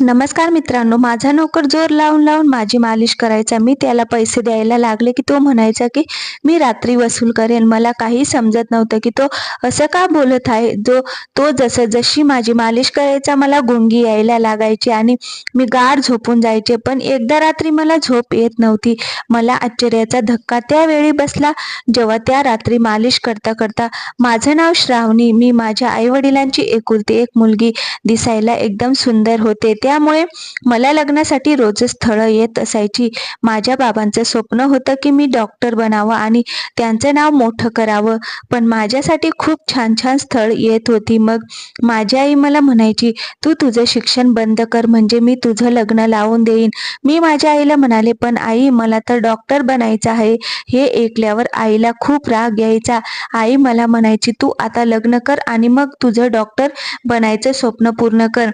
नमस्कार मित्रांनो माझा नोकर जोर लावून लावून माझी मालिश करायचा. मी त्याला पैसे द्यायला लागले की तो म्हणायचा की मी रात्री वसूल करेन. मला काही समजत नव्हतं की तो असं का बोलत आहे? जो तो जसं जशी माझी मालिश करायचा मला गुंगी यायला लागायची आणि मी गार झोपून जायचे. पण एकदा रात्री मला झोप येत नव्हती. मला आश्चर्याचा धक्का त्यावेळी बसला जेव्हा त्या रात्री मालिश करता करता माझं नाव श्रावणी. मी माझ्या आईवडिलांची एकुलती एक मुलगी दिसायला एकदम सुंदर होती. होते. त्यामुळे मला लग्नासाठी रोजच स्थळं येत असायची. माझ्या बाबांचं स्वप्न होतं की मी डॉक्टर बनावं आणि त्यांचं नाव मोठं करावं. पण माझ्यासाठी खूप छान छान स्थळ येत होती. मग माझी आई मला म्हणायची तू तुझं शिक्षण बंद कर. म्हणजे मी तुझं लग्न लावून देईन. मी माझ्या आईला म्हणाले पण आई मला तर डॉक्टर बनायचं आहे. हे ऐकल्यावर आईला खूप राग यायचा. आई मला म्हणायची तू आता लग्न कर आणि मग तुझं डॉक्टर बनायचं स्वप्न पूर्ण कर.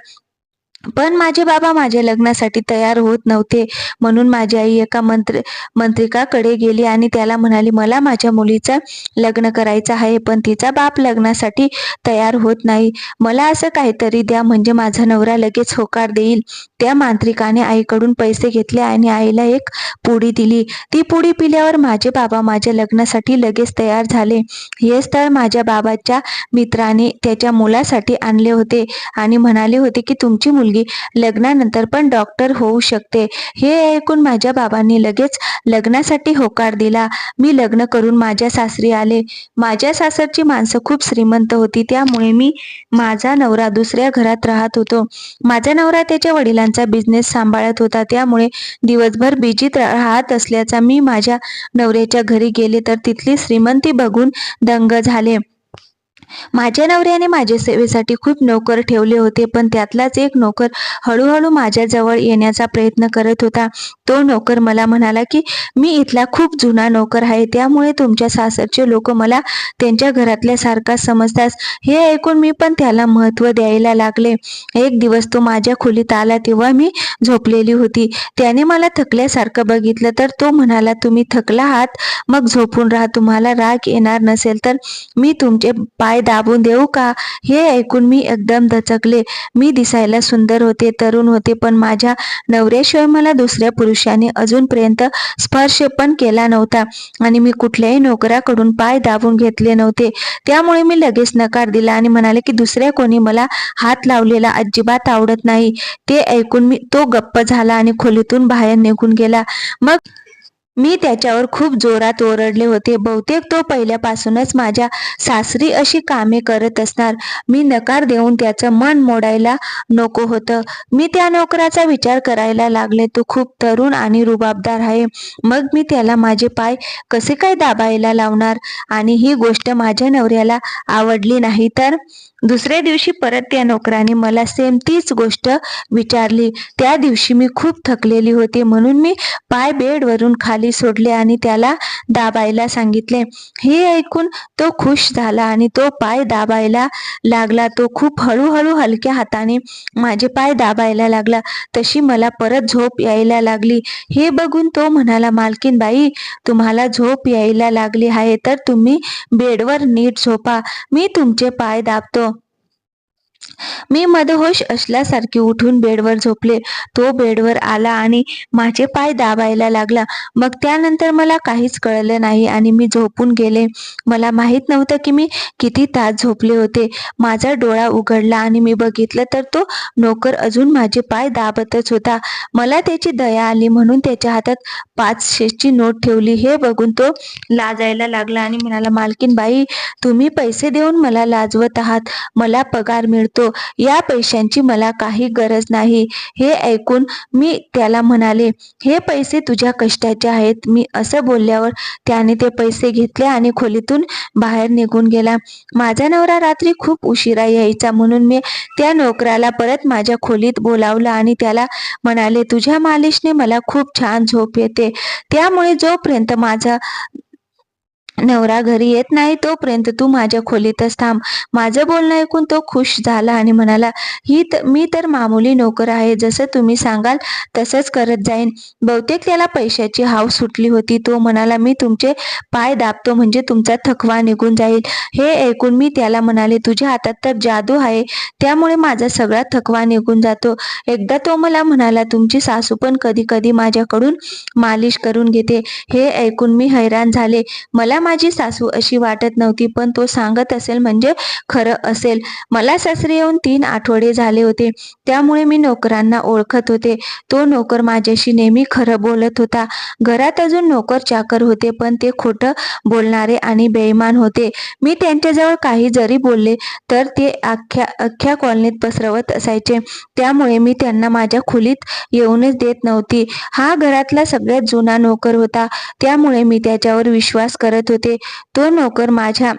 पण माझे बाबा माझ्या लग्नासाठी तयार होत नव्हते. म्हणून माझी आई एका मंत्र मंत्रिकाकडे गेली आणि त्याला म्हणाली मला माझ्या मुलीचं लग्न करायचं आहे पण तिचा बाप लग्नासाठी तयार होत नाही. मला असं काहीतरी द्या म्हणजे माझा नवरा लगेच होकार देईल. त्या मांत्रिकाने आईकडून पैसे घेतले आणि आईला एक पुडी दिली. ती पुडी पिल्यावर माझे बाबा माझ्या लग्नासाठी लगेच तयार झाले. हे स्थळ माझ्या बाबाच्या मित्राने त्याच्या मुलासाठी आणले होते आणि म्हणाले होते की तुमची मुलगी लग्नानंतर पण डॉक्टर होऊ शकते. हे ऐकून माझ्या बाबांनी लगेच लग्नासाठी होकार दिला. मी लग्न करून माझ्या सासरी आले. माझ्या सासरची माणसं खूप श्रीमंत होती. त्यामुळे मी माझा नवरा दुसऱ्या घरात राहत होतो. माझा नवरा त्याच्या वडिलांचा बिझनेस सांभाळत होता. त्यामुळे दिवसभर बिजीत राहत असल्याचा मी माझ्या नवऱ्याच्या घरी गेले तर तिथली श्रीमंती बघून दंग झाले. माझ्या नवऱ्याने माझ्या सेवेसाठी खूप नोकर ठेवले होते पण त्यातलाच एक नोकर हळूहळू माझ्याजवळ येण्याचा प्रयत्न करत होता. तो नोकर मला म्हणाला की मी इथला खूप जुना नोकर आहे त्यामुळे तुमच्या सासरचे लोक मला त्यांच्या घरातल्या सारखा समजतात. हे ऐकून मी पण त्याला महत्त्व द्यायला लागले. एक दिवस तो माझ्या खोलीत आला तेव्हा मी झोपलेली होती. त्याने मला थकल्यासारखं बघितलं तर तो म्हणाला तुम्ही थकला आहात मग झोपून राहा तुम्हाला राग येणार नसेल तर मी तुमचे पाय दाबून देऊ का? हे ऐकून मी एकदम दचकले. मी दिसायला सुंदर होते तरुण होते पण माझ्या नवऱ्याशिवाय मला दुसऱ्या पुरुषाने अजूनपर्यंत स्पर्श पण केला नव्हता आणि मी कुठल्याही नोकराकडून पाय दाबून घेतले नव्हते. त्यामुळे मी लगेच नकार दिला आणि म्हणाले की दुसऱ्या कोणी मला हात लावलेला अजिबात आवडत नाही. ते ऐकून मी तो गप्प झाला आणि खोलीतून बाहेर निघून गेला. मग मी त्याच्यावर खूप जोरात ओरडले होते. बहुतेक तो पहिल्यापासूनच माझ्या सासरी अशी कामे करत असणार. मी नकार देऊन त्याचं मन मोडायला नको होतं. मी त्या नोकराचा विचार करायला लागले. तो खूप तरुण आणि रुबाबदार आहे. मग मी त्याला माझे पाय कसे काय दाबायला लावणार? आणि ही गोष्ट माझ्या नवऱ्याला आवडली नाही तर? दुसऱ्या दिवशी परत त्या नोकराने मला सेम तीच गोष्ट विचारली. त्या दिवशी मी खूप थकलेली होती म्हणून मी पाय बेडवरून खाली सोडले आणि त्याला दाबायला सांगितले. हे ऐकून तो खुश झाला आणि तो पाय दाबायला लागला. तो खूप हळूहळू हलक्या हाताने माझे पाय दाबायला लागला. तशी मला परत झोप यायला लागली. हे बघून तो म्हणाला मालकीन बाई तुम्हाला झोप यायला लागली आहे तर तुम्ही बेडवर नीट झोपा. मी तुमचे पाय दाबतो. मी मदहोश असल्यासारखे उठून बेडवर झोपले. तो बेडवर आला आणि माझे पाय दाबायला लागला. मग त्यानंतर मला काहीच कळलं नाही आणि मी झोपून गेले. मला माहीत नव्हतं की मी किती तास झोपले होते. माझा डोळा उघडला आणि मी बघितलं तर तो नोकर अजून माझे पाय दाबतच होता. मला त्याची दया आली म्हणून त्याच्या हातात पाचशेची नोट ठेवली. हे बघून तो लाजायला लागला आणि म्हणाला मालकीन बाई तुम्ही पैसे देऊन मला लाजवत आहात. मला पगार मिळतो या पैशांची मला काही गरज नाही. हे ऐकून मी त्याला म्हणाले हे पैसे तुझ्या कष्टाचे आहेत. मी असं बोलल्यावर त्याने ते पैसे घेतले आणि खोलीतून बाहेर निघून गेला. माझा नवरा रात्री खूप उशिरा यायचा म्हणून मी त्या नोकराला परत माझ्या खोलीत बोलावलं आणि त्याला म्हणाले तुझ्या मालिशने मला खूप छान झोप येते. त्यामुळे जोपर्यंत माझा नवरा घरी येत नाही तोपर्यंत तू माझ्या खोलीतच थांब. माझं बोलणं ऐकून तो खुश झाला आणि म्हणाला ही त मी तर मामूली नोकर आहे जसं तुम्ही सांगाल तसंच करत जाईन. बहुतेक त्याला पैशाची हाव सुटली होती. तो म्हणाला मी तुमचे पाय दाबतो म्हणजे तुमचा थकवा निघून जाईल. हे ऐकून मी त्याला म्हणाले तुझ्या हातात तर जादू आहे. त्यामुळे माझा सगळा थकवा निघून जातो. एकदा तो मला म्हणाला तुमची सासू पण कधी कधी माझ्याकडून मालिश करून घेते. हे ऐकून मी हैराण झाले. मला माझी सासू अशी वाटत नव्हती पण तो सांगत असेल म्हणजे खरं असेल. मला सासरे येऊन तीन आठवडे झाले होते. त्यामुळे मी नोकरांना ओळखत होते. तो नोकर माझ्याशी नेहमी खरं बोलत होता. घरात अजून नोकर चाकर होते पण ते खोटं बोलणारे आणि बेईमान होते. मी त्यांच्याजवळ काही जरी बोलले तर ते अख्ख्या अख्ख्या कॉलनीत पसरवत असायचे. त्यामुळे मी त्यांना माझ्या खोलीत येऊनच देत नव्हती. हा घरातला सगळ्यात जुना नोकर होता. त्यामुळे मी त्याच्यावर विश्वास करत होते. तो नोकर माझ्या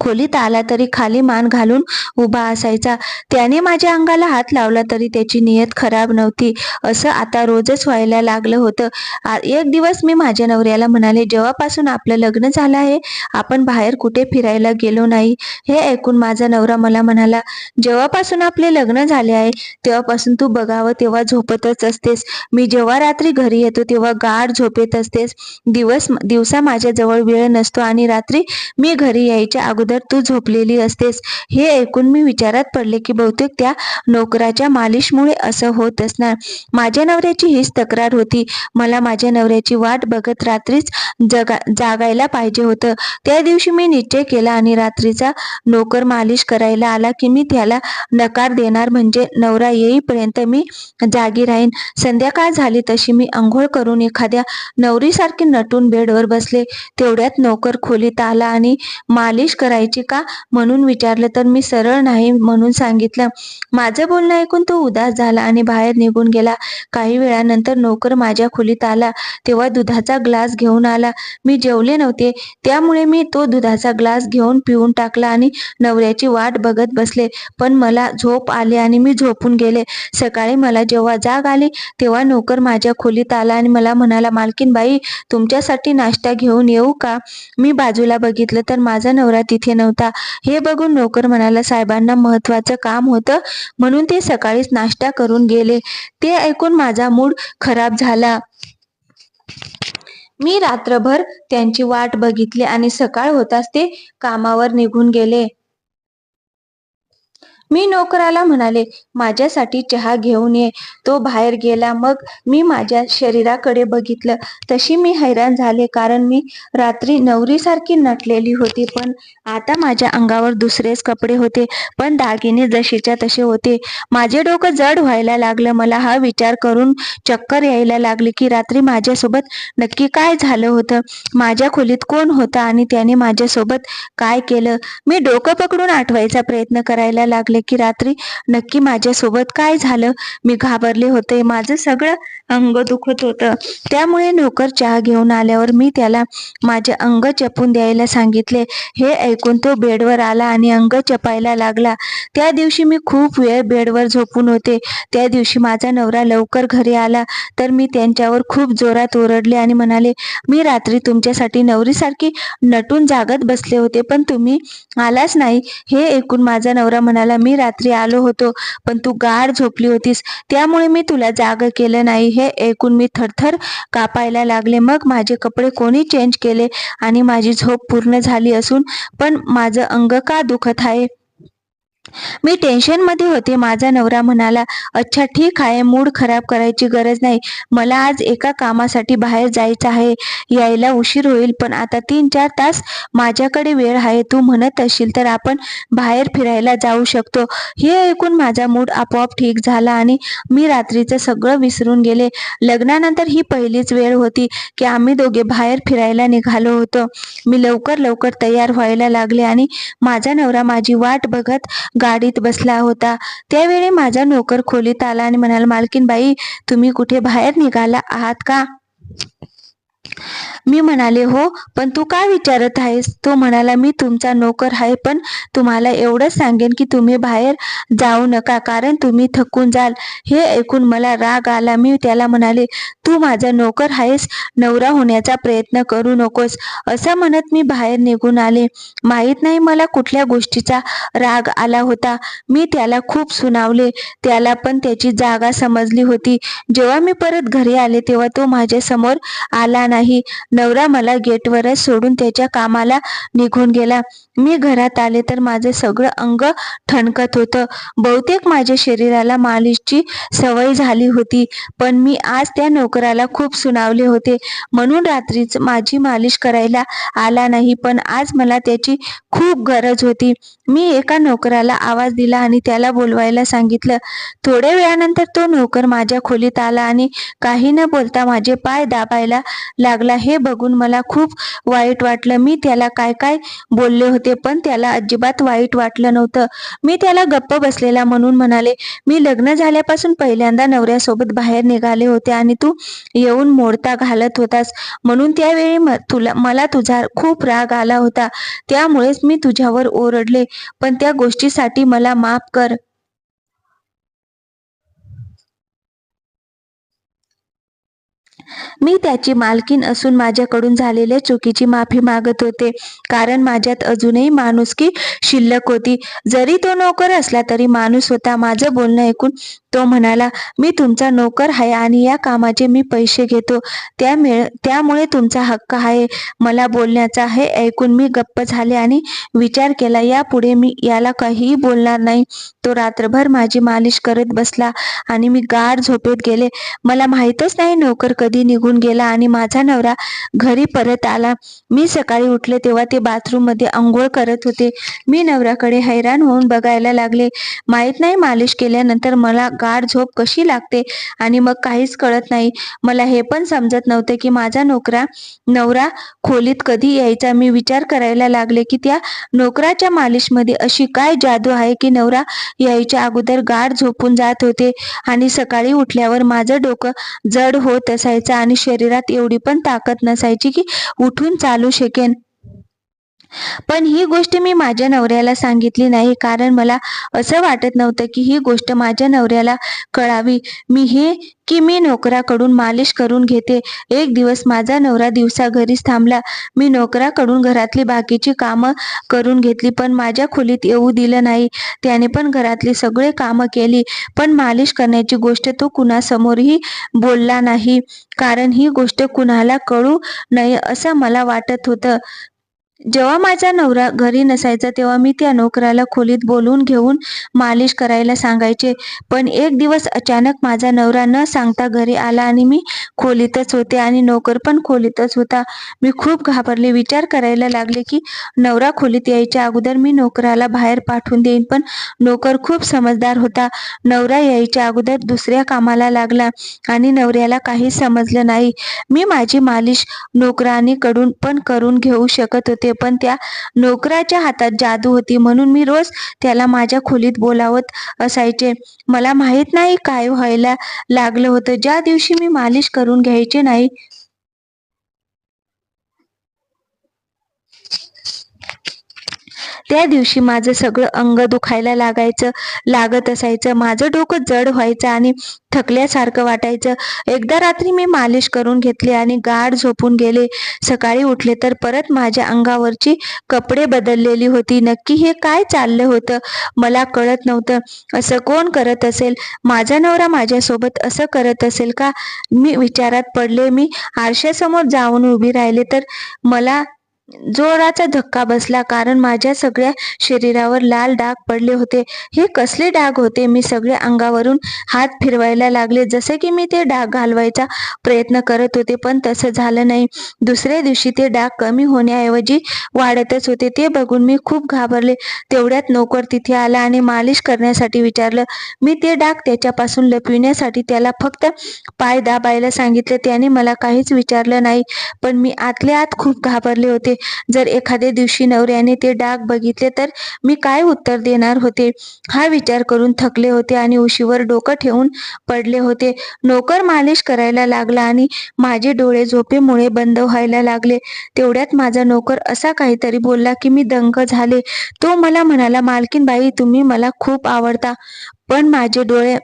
खोलीत आला तरी खाली मान घालून उभा असायचा. त्याने माझ्या अंगाला हात लावला तरी त्याची नियत खराब नव्हती. असं आता रोजच व्हायला लागलं होतं. एक दिवस मी माझ्या नवऱ्याला म्हणाले जेव्हापासून आपलं लग्न झालं आहे आपण बाहेर कुठे फिरायला गेलो नाही. हे ऐकून माझा नवरा मला म्हणाला जेव्हापासून आपले लग्न झाले आहे तेव्हापासून तू बघावं तेव्हा झोपतच असतेस. मी जेव्हा रात्री घरी येतो तेव्हा गाढ झोपेत असतेस. दिवस दिवसा माझ्याजवळ वेळ नसतो आणि रात्री मी घरी यायच्या अगोदर तू झोपलेली असतेस. हे ऐकून मी विचारात पडले की बहुतेक त्या नोकराच्या मालिशमुळे असं होत असणार. माझ्या नवऱ्याची हीच तक्रार होती. मला माझ्या नवऱ्याची वाट बघत रात्रीच जगा जागायला पाहिजे होतं. त्या दिवशी मी निश्चय केला आणि रात्रीचा नोकर मालिश करायला आला की मी त्याला नकार देणार म्हणजे नवरा येईपर्यंत मी जागी राहीन. संध्याकाळ झाली तशी मी आंघोळ करून एखाद्या नवरीसारखी नटून बेडवर बसले. तेवढ्यात नोकर खोलीत आला आणि मालिश करायची का? म्हणून विचारलं. तर मी सरळ नाही म्हणून सांगितलं माझं बोलणं ऐकून तो उदास झाला आणि बाहेर निघून गेला. काही वेळानंतर नोकर माझ्या खोलीत आला. तेव्हा दुधाचा ग्लास घेऊन आला. मी जेवले नव्हते. त्यामुळे मी तो दुधाचा ग्लास घेऊन पिऊन टाकला आणि नवऱ्याची वाट बघत बसले. पण मला झोप आली आणि मी झोपून गेले. सकाळी मला जेव्हा जाग आली तेव्हा नोकर माझ्या खोलीत आला आणि मला म्हणाला मालकीन बाई तुमच्यासाठी नाश्ता घेऊन येऊ का? मी बाजूला बघितलं तर माझा नवरा तिथे नव्हता. हे बघून नोकर म्हणाला साहेबांना महत्वाचं काम होतं म्हणून ते सकाळीच नाश्ता करून गेले. ते ऐकून माझा मूड खराब झाला. मी रात्रभर त्यांची वाट बघितली आणि सकाळ होताच ते कामावर निघून गेले. मी नोकराला म्हणाले माझ्यासाठी चहा घेऊन ये. तो बाहेर गेला. मग मी माझ्या शरीराकडे बघितलं. तशी मी हैराण झाले कारण मी रात्री नवरीसारखी नटलेली होती. पण आता माझ्या अंगावर दुसरेच कपडे होते पण दागिने जशीच्या तसे होते. माझे डोकं जड व्हायला लागलं. मला हा विचार करून चक्कर यायला लागली की रात्री माझ्यासोबत नक्की काय झालं होतं? माझ्या खोलीत कोण होता आणि त्याने माझ्यासोबत काय केलं? मी डोकं पकडून आठवायचा प्रयत्न करायला लागले. की रात्री नक्की माझ्यासोबत काय झालं? मी घाबरले होते. माझं सगळं अंग दुखत होतं. त्यामुळे नोकर चहा घेऊन आल्यावर मी त्याला माझे अंग चपून द्यायला सांगितले. हे ऐकून तो बेडवर आला आणि अंग चपायला लागला. त्या दिवशी मी खूप वेळ बेडवर झोपून होते. त्या दिवशी माझा नवरा लवकर घरी आला. तर मी त्यांच्यावर खूप जोरात ओरडले आणि म्हणाले मी रात्री तुमच्यासाठी नवरीसारखी नटून जागत बसले होते पण तुम्ही आलाच नाही. हे ऐकून माझा नवरा म्हणाला मी रात्री आलो होतो पण तू गाढ झोपली होतीस. त्यामुळे मी तुला जाग केलं नाही. हे ऐकून मी थरथर कापायला लागले. मग माझे कपडे कोणी चेंज केले आणि माझी झोप पूर्ण झाली असून? पण माझं अंग का दुखत आहे? मी टेन्शनमध्ये होते. माझा नवरा म्हणाला अच्छा ठीक आहे. मूड खराब करायची गरज नाही. मला आज एका कामासाठी बाहेर जायचं आहे. यायला उशीर होईल पण आता तीन चार तास माझ्याकडे वेळ आहे. तू म्हणत असशील तर आपण बाहेर फिरायला जाऊ शकतो. हे ऐकून माझा मूड आपोआप ठीक झाला आणि मी रात्रीचं सगळं विसरून गेले. लग्नानंतर ही पहिलीच वेळ होती की आम्ही दोघे बाहेर फिरायला निघालो होतो. मी लवकर लवकर तयार व्हायला लागले आणि माझा नवरा माझी वाट बघत गाडीत बसला होता. त्यावेळी माझा नोकर खोलीत आला आणि म्हणाला मालकीन बाई तुम्ही कुठे बाहेर निघाला आहात का? मी म्हणाले हो पण तू काय विचारत आहेस? तो म्हणाला मी तुमचा नोकर आहे पण तुम्हाला एवढंच सांगेन की तुम्ही बाहेर जाऊ नका कारण तुम्ही थकून जाल. हे ऐकून मला राग आला. मी त्याला म्हणाले तू माझा नोकर आहेस नवरा होण्याचा प्रयत्न करू नकोस. असं म्हणत मी बाहेर निघून आले. माहीत नाही मला कुठल्या गोष्टीचा राग आला होता. मी त्याला खूप सुनावले. त्याला पण त्याची जागा समजली होती. जेव्हा मी परत घरी आले तेव्हा तो माझ्यासमोर आला नाही. नवरा मला गेटवरच सोडून त्याच्या कामाला निघून गेला. मी घरात आले तर माझं सगळं अंग ठणकत होतं. बहुतेक माझ्या शरीराला मालिशची सवय झाली होती पण मी आज त्या नोकराला खूप सुनावले होते. म्हणून रात्रीच माझी मालिश करायला आला नाही पण आज मला त्याची खूप गरज होती. मी एका नोकराला आवाज दिला आणि त्याला बोलवायला सांगितलं थोड्या वेळानंतर तो नोकर माझ्या खोलीत आला आणि काही न बोलता माझे पाय दाबायला लागला. हे बघून मला खूप वाईट वाटलं. मी त्याला काय काय बोलले होते पण त्याला अजिबात वाईट वाटलं नव्हतं. मी त्याला गप्प बसलेला म्हणून म्हणाले मी लग्न झाल्यापासून पहिल्यांदा नवऱ्यासोबत बाहेर निघाले होते आणि तू येऊन मोडता घालत होतास. म्हणून त्यावेळी तुला मला तुझा खूप राग आला होता. त्यामुळेच मी तुझ्यावर ओरडले. पण त्या गोष्टीसाठी मला माफ कर. मी त्याची मालकीन असून माझ्याकडून झालेल्या चुकीची माफी मागत होते. कारण माझ्यात अजूनही माणुसकी शिल्लक होती. जरी तो नोकर असला तरी माणूस होता. माझं बोलणं ऐकून तो म्हणाला मी तुमचा नोकर आहे आणि या कामाचे मी पैसे घेतो. त्यामुळे त्यामुळे तुमचा हक्क आहे. मला बोलण्याचा हे ऐकून मी गप्प झाले आणि विचार केला यापुढे मी याला काहीही बोलणार नाही. तो रात्रभर माझी मालिश करत बसला आणि मी गाढ झोपेत गेले. मला माहीतच नाही नोकर कधी निघून गेला आणि माझा नवरा घरी परत आला. मी सकाळी उठले तेव्हा ते बाथरूममध्ये आंघोळ करत होते. मी नवऱ्याकडे हैराण होऊन बघायला लागले. माहीत नाही मालिश केल्यानंतर मला गाढ झोप कशी लागते आणि मग काहीच कळत नाही. मला हे पण समजत नव्हते की माझा नोकरा नवरा खोलीत कधी यायचा. मी विचार करायला लागले की त्या नोकराच्या मालिशमध्ये अशी काय जादू आहे की नवरा यायच्या अगोदर गाढ झोपून जात होते आणि सकाळी उठल्यावर माझं डोकं जड होत असायचं. आणि शरीरात एवढी पण ताकद नसायची की उठून चालू शकेन. पण ही गोष्ट मी माझ्या नवऱ्याला सांगितली नाही कारण मला असं वाटत नव्हतं की ही गोष्ट माझ्या नवऱ्याला कळावी. मी हे की मी नोकराकडून मालिश करून घेते. एक दिवस माझा नवरा दिवसा घरीच थांबला. मी नोकराकडून घरातली बाकीची कामं करून घेतली पण माझ्या खोलीत येऊ दिलं नाही. त्याने पण घरातली सगळे कामं केली पण मालिश करण्याची गोष्ट तो कुणासमोरही बोलला नाही. कारण ही गोष्ट कुणाला कळू नये असं मला वाटत होतं. जेव्हा माझा नवरा घरी नसायचा तेव्हा मी त्या नोकराला खोलीत बोलून घेऊन मालिश करायला सांगायचे. पण एक दिवस अचानक माझा नवरा न सांगता घरी आला आणि मी खोलीतच होते आणि नोकर पण खोलीतच होता. मी खूप घाबरले. विचार करायला लागले की नवरा खोलीत यायच्या अगोदर मी नोकराला बाहेर पाठवून देईन पण नोकर खूप समजदार होता. नवरा यायच्या अगोदर दुसऱ्या कामाला लागला आणि नवऱ्याला काही समजलं नाही. मी माझी मालिश नोकरानीकडून पण करून घेऊ शकत होते. पण त्या नोकराच्या हातात जादू होती म्हणून मी रोज त्याला माझ्या खोलीत बोलावत असायचे. मला माहीत नाही काय व्हायला लागलं होतं. ज्या दिवशी मी मालिश करून घ्यायचे नाही त्या दिवशी माझं सगळं अंग दुखायला लागायचं लागत असायचं. माझं डोकं जड व्हायचं आणि थकल्यासारखं वाटायचं. एकदा रात्री मी मालिश करून घेतली आणि गाढ झोपून गेले. सकाळी उठले तर परत माझ्या अंगावरची कपडे बदललेली होती. नक्की हे काय चाललं होतं? मला कळत नव्हतं. असं कोण करत असेल? माझा नवरा माझ्यासोबत असं करत असेल का? मी विचारात पडले. मी आरशासमोर जाऊन उभी राहिले तर मला जोराचा धक्का बसला कारण माझ्या सगळ्या शरीरावर लाल डाग पडले होते. हे कसले डाग होते? मी सगळ्या अंगावरून हात फिरवायला लागले जसे की मी ते डाग घालवायचा प्रयत्न करत होते पण तसं झालं नाही. दुसऱ्या दिवशी ते डाग कमी होण्याऐवजी वाढतच होते. ते बघून मी खूप घाबरले. तेवढ्यात नोकर तिथे आला आणि मालिश करण्यासाठी विचारलं मी ते डाग त्याच्यापासून लपविण्यासाठी त्याला फक्त पाय दाबायला सांगितले त्याने मला काहीच विचारलं नाही पण मी आतल्या आत खूप घाबरले होते. जर एखाद्या दिवशी नवऱ्याने ते डाग बघितले तर मी काय उत्तर देणार होते? हा विचार करून थकले होते आणि उशीवर डोकं ठेवून पडले होते. नोकर मालिश करायला लागला आणि माझे डोळे झोपेमुळे बंद व्हायला लागले. तेवढ्यात माझा नोकर असा काहीतरी बोलला की मी दंग झाले. तो मला म्हणाला मालकीन बाई तुम्ही मला खूप आवडता पण माझे डोळे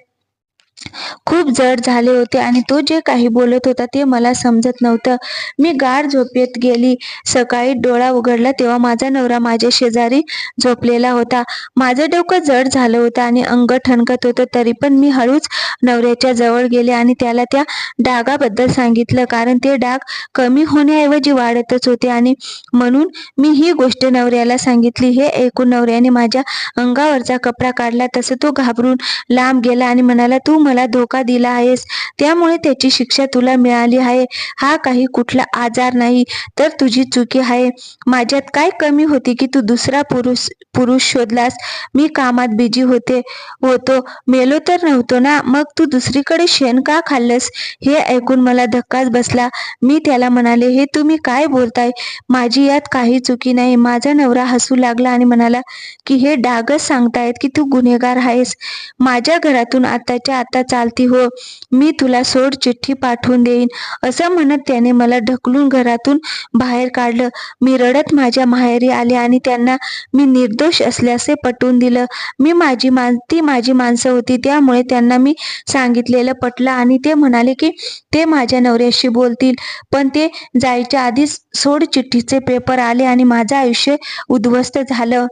खूप जड झाले होते आणि तो जे काही बोलत होता ते मला समजत नव्हतं. मी गाढ झोपेत गेली. सकाळी डोळा उघडला तेव्हा माझा नवरा माझ्या शेजारी झोपलेला होता. माझं डोकं जड झालं होतं आणि अंग ठणकत होतं. तरी पण मी हळूच नवऱ्याच्या जवळ गेले आणि त्याला त्या डागाबद्दल सांगितलं. कारण ते डाग कमी होण्याऐवजी वाढतच होते आणि म्हणून मी ही गोष्ट नवऱ्याला सांगितली. हे ऐकून नवऱ्याने माझ्या अंगावरचा कपडा काढला. तसं तो घाबरून लांब गेला आणि म्हणाला तू मला धोका दिला आहेस. त्यामुळे त्याची शिक्षा तुला मिळाली आहे. हा काही कुठला आजार नाही तर तुझी चुकी आहे. माझ्यात काय कमी होती की तू दुसरा पुरुष पुरुष शोधलास? मी कामात बिजी होते होतो. मेलो तर नव्हतो ना? मग तू दुसरीकडे शेण का खाल्लंस? हे ऐकून मला धक्काच बसला. मी त्याला म्हणाले हे तुम्ही काय बोलताय? माझी यात काही चुकी नाही. माझा नवरा हसू लागला आणि म्हणाला की हे डागच सांगतायत की तू गुन्हेगार आहेस. माझ्या घरातून आताच्या आता चालती हो. मी तुला सोड चिठ्ठी पाठवून देईन. असं म्हणत त्याने मला ढकलून घरातून बाहेर काढलं. मी रडत माझ्या माहेरी आले आणि त्यांना मी निर्दोष असल्याचे पटवून दिलं. मी माझी मान ती माझी माणसं होती. त्यामुळे त्यांना मी सांगितलेलं पटलं आणि ते म्हणाले की ते माझ्या नवऱ्याशी बोलतील. पण ते जायच्या आधीच सोड चिठ्ठीचे पेपर आले आणि माझं आयुष्य उद्ध्वस्त झालं.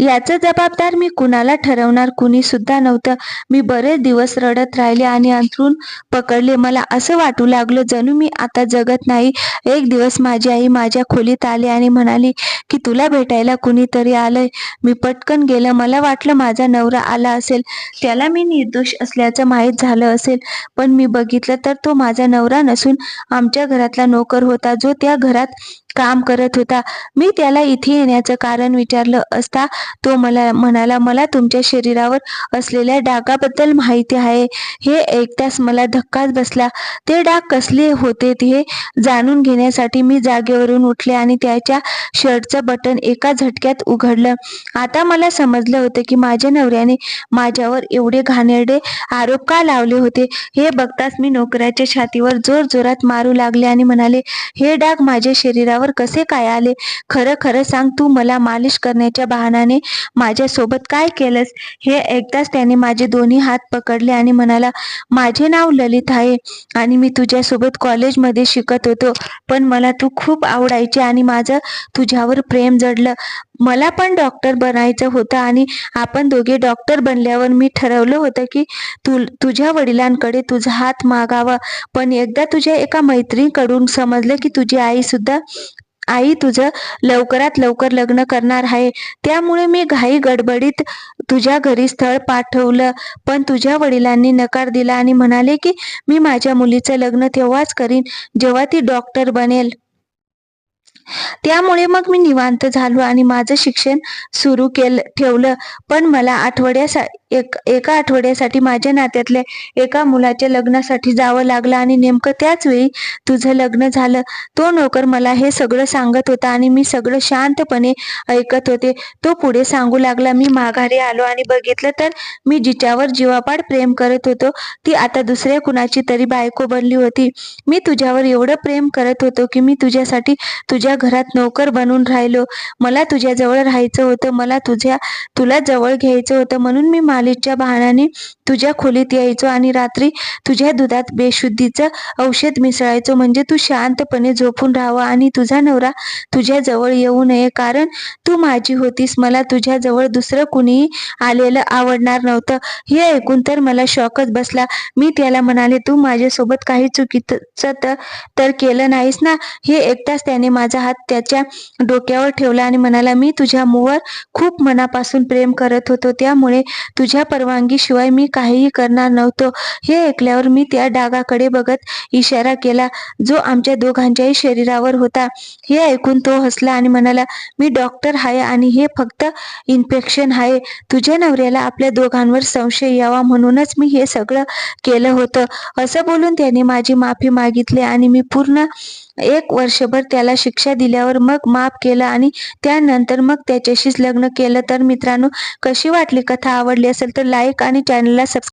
याचं जबाबदार मी कुणाला ठरवणार? कुणी सुद्धा नव्हतं. मी बरेच दिवस रडत राहिले आणि अंथरून पकडले. मला असं वाटू लागलं जणू मी आता जगत नाही. एक दिवस माझी आई माझ्या खोलीत आली आणि म्हणाली की तुला भेटायला कुणीतरी आलंय. मी पटकन गेलं. मला वाटलं माझा नवरा आला असेल. त्याला मी निर्दोष असल्याचं माहीत झालं असेल. पण मी बघितलं तर तो माझा नवरा नसून आमच्या घरातला नोकर होता जो त्या घरात काम करत होता. मी त्याला इथे येण्याचं कारण विचारलं असता तो मला म्हणाला मला तुमच्या शरीरावर असलेल्या डागाबद्दल माहिती आहे. हे ऐकताच मला धक्काच बसला. ते डाग कसले होते हे जाणून घेण्यासाठी मी जागेवरून उठले आणि त्याच्या शर्टचं बटन एका झटक्यात उघडलं. आता मला समजलं होतं की माझ्या नवऱ्याने माझ्यावर एवढे घाणेरडे आरोप का लावले होते. हे बघताच मी नोकऱ्याच्या छातीवर जोर जोरात मारू लागले आणि म्हणाले हे डाग माझ्या शरीरावर कसे काय आले? खरं खरं सांग तू मला मालिश करण्याच्या बहाण्याने माझ्यासोबत काय केलंस? हे एकदाच त्याने माझे दोन्ही हात पकडले आणि म्हणाला माझे नाव ललित आहे आणि मी तुझ्यासोबत कॉलेजमध्ये शिकत होतो पण मला तू खूप आवडायची आणि माझं तुझ्यावर प्रेम जडलं. मला पण डॉक्टर बनायचं होतं आणि आपण दोघे डॉक्टर बनल्यावर मी ठरवलं होतं की तू तुझ्या वडिलांकडे तुझा हात मागावा. पण एकदा तुझ्या एका मैत्रिणीकडून समजलं की तुझी आई सुद्धा आई तुझं लवकरात लवकर लग्न करणार आहे. त्यामुळे मी घाई गडबडीत तुझ्या घरी स्थळ पाठवलं. पण तुझ्या वडिलांनी नकार दिला आणि म्हणाले की मी माझ्या मुलीचं लग्न तेव्हाच करीन जेव्हा ती डॉक्टर बनेल. त्यामुळे मग मी निवांत झालो आणि माझं शिक्षण सुरू केलं ठेवलं. पण मला आठवड्यासा एक एका आठवड्यासाठी माझ्या नात्यातल्या एका मुलाच्या लग्नासाठी जावं लागलं आणि नेमकं त्याच वेळी तुझं लग्न झालं. तो नोकर मला हे सगळं सांगत होता आणि मी सगळं शांतपणे ऐकत होते. तो पुढे सांगू लागला मी माघारी आलो आणि बघितलं तर मी जिच्यावर जीवापाड प्रेम करत होतो ती आता दुसऱ्या कुणाची तरी बायको बनली होती. मी तुझ्यावर एवढं प्रेम करत होतो की मी तुझ्यासाठी तुझ्या घरात नोकर बनून राहिलो. मला तुझ्या जवळ राहायचं होतं. मला तुझ्या तुला जवळ घ्यायचं होतं. म्हणून मी मालिशच्या बहाण्याने तुझ्या खोलीत यायचो आणि रात्री तुझ्या दुधात बेशुद्धीचं औषध मिसळायचो. म्हणजे तू शांतपणे झोपून राहावं आणि तुझा नवरा तुझ्या जवळ येऊ नये. कारण तू माझी होतीस. मला तुझ्या जवळ दुसरं कुणीही आलेलं आवडणार नव्हतं. हे ऐकून तर मला शॉकच बसला. मी त्याला म्हणाले तू माझ्यासोबत काही चुकीचं तर तर केलं नाहीस ना? हे एकटाच त्याने माझा हात त्याच्या डोक्यावर ठेवला आणि म्हणाला मी तुझ्या मुवर खूप मनापासून प्रेम करत होतो. त्यामुळे तुझ्या तुझ्या परवानगीशिवाय मी काहीही करणार नव्हतो हे ऐकल्यावर मी त्या डागाकडे बघत इशारा केला जो आमच्या दोघांच्याही शरीरावर होता. हे ऐकून तो हसला आणि म्हणाला मी डॉक्टर आहे आणि हे फक्त इन्फेक्शन आहे. तुझ्या नवऱ्याला आपल्या दोघांवर संशय यावा म्हणूनच मी हे सगळं केलं होतं असं बोलून त्याने माझी माफी मागितली आणि मी पूर्ण एक वर्षभर त्याला शिक्षा दिल्यावर मग माफ केलं आणि त्यानंतर मग त्याच्याशीच लग्न केलं. तर मित्रांनो कशी वाटली कथा? आवडली असेल तर लाईक आणि चॅनलला सबस्क्राईब